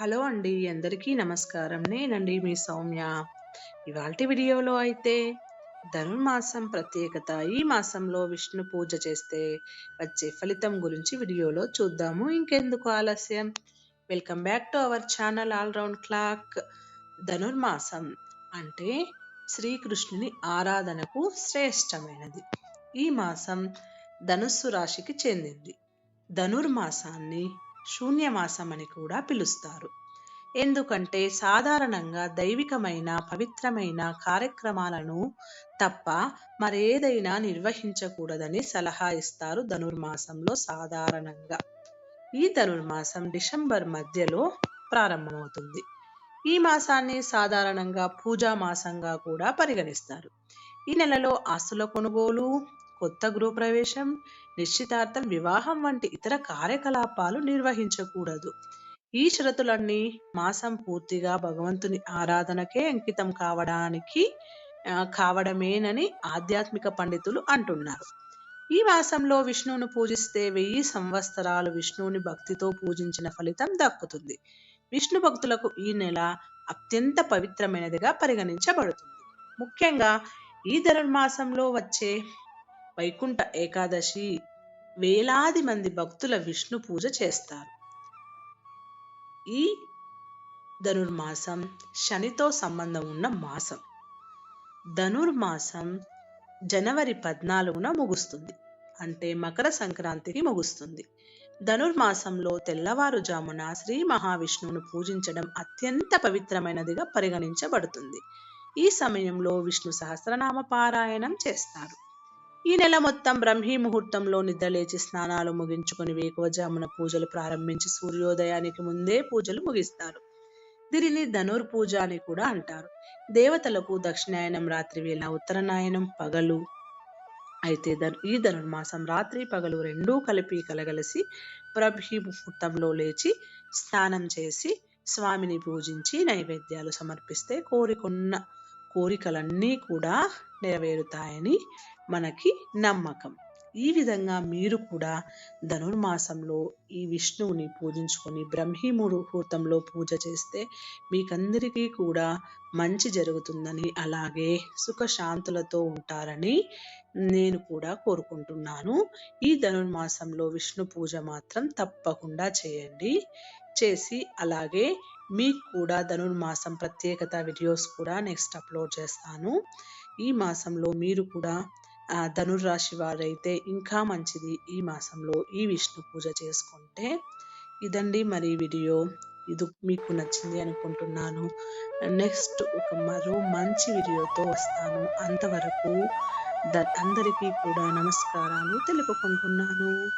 Hello అండి అందరికీ నమస్కారం. నేనండి మీ సౌమ్య. ఇవాల్టి వీడియోలో అయితే ధనుర్మాసం ప్రత్యేకత. ఈ మాసంలో విష్ణు పూజ చేస్తే వచ్చే ఫలితం గురించి వీడియోలో చూద్దాము. ఇంకెందుకు ఆలస్యం? Welcome back to our channel all round clock. ధనుర్మాసం అంటే శ్రీకృష్ణుని ఆరాధనకు శ్రేష్టమైనది. ఈ మాసం ధనుస్సు రాశికి చెందింది. ధనుర్మాసాన్ని శూన్యమాసం అని కూడా పిలుస్తారు. ఎందుకంటే సాధారణంగా దైవికమైన పవిత్రమైన కార్యక్రమాలను తప్ప మరేదైనా నిర్వహించకూడదని సలహా ఇస్తారు ధనుర్మాసంలో సాధారణంగా. ఈ ధనుర్మాసం డిసెంబర్ మధ్యలో ప్రారంభమవుతుంది. ఈ మాసాన్ని సాధారణంగా పూజా మాసంగా కూడా పరిగణిస్తారు. ఈ నెలలో ఆస్తుల కొనుగోలు కొత్త గృహప్రవేశం నిశ్చితార్థం వివాహం వంటి ఇతర కార్యకలాపాలు నిర్వహించకూడదు. ఈ షరతులన్నీ మాసం పూర్తిగా భగవంతుని ఆరాధనకే అంకితం కావడానికి కావడమేనని ఆధ్యాత్మిక పండితులు అంటున్నారు. ఈ మాసంలో విష్ణువును పూజిస్తే వెయ్యి సంవత్సరాలు విష్ణువుని భక్తితో పూజించిన ఫలితం దక్కుతుంది. విష్ణు భక్తులకు ఈ నెల అత్యంత పవిత్రమైనదిగా పరిగణించబడుతుంది. ముఖ్యంగా ఈ ధనుర్మాసంలో వచ్చే వైకుంఠ ఏకాదశి వేలాది మంది భక్తుల విష్ణు పూజ చేస్తారు. ఈ ధనుర్మాసం శనితో సంబంధం ఉన్న మాసం. ధనుర్మాసం జనవరి పద్నాలుగున ముగుస్తుంది. అంటే మకర సంక్రాంతికి ముగుస్తుంది. ధనుర్మాసంలో తెల్లవారుజామున శ్రీ మహావిష్ణువును పూజించడం అత్యంత పవిత్రమైనదిగా పరిగణించబడుతుంది. ఈ సమయంలో విష్ణు సహస్రనామ పారాయణం చేస్తారు. ఈ నెల మొత్తం బ్రహ్మీ ముహూర్తంలో నిద్రలేచి స్నానాలు ముగించుకొని వేకువజామున పూజలు ప్రారంభించి సూర్యోదయానికి ముందే పూజలు ముగిస్తారు. దీనిని ధనుర్ పూజ అని కూడా అంటారు. దేవతలకు దక్షిణాయనం రాత్రి వేళ ఉత్తరనాయనం పగలు అయితే ఈ ధనుర్మాసం రాత్రి పగలు రెండూ కలిపి కలగలిసి బ్రహ్మీ ముహూర్తంలో లేచి స్నానం చేసి స్వామిని పూజించి నైవేద్యాలు సమర్పిస్తే కోరికొన్న కోరికలన్నీ కూడా నెరవేరుతాయని మనకి నమ్మకం. ఈ విధంగా మీరు కూడా ధనుర్మాసంలో ఈ విష్ణువుని పూజించుకొని బ్రహ్మీ ముహూర్తంలో పూజ చేస్తే మీకందరికీ కూడా మంచి జరుగుతుందని అలాగే సుఖశాంతులతో ఉంటారని నేను కూడా కోరుకుంటున్నాను. ఈ ధనుర్మాసంలో విష్ణు పూజ మాత్రం తప్పకుండా చేయండి. చేసి అలాగే మీకు కూడా ధనుర్మాసం ప్రత్యేకత వీడియోస్ కూడా నెక్స్ట్ అప్లోడ్ చేస్తాను. ఈ మాసంలో మీరు కూడా ధనుర్రాశి వారైతే ఇంకా మంచిది ఈ మాసంలో ఈ విష్ణు పూజ చేసుకుంటే. ఇదండి మరి వీడియో. ఇది మీకు నచ్చింది అనుకుంటున్నాను. నెక్స్ట్ ఒక మరో మంచి వీడియోతో వస్తాను. అంతవరకు ద అందరికీ కూడా నమస్కారాలు తెలుపుకుంటున్నాను.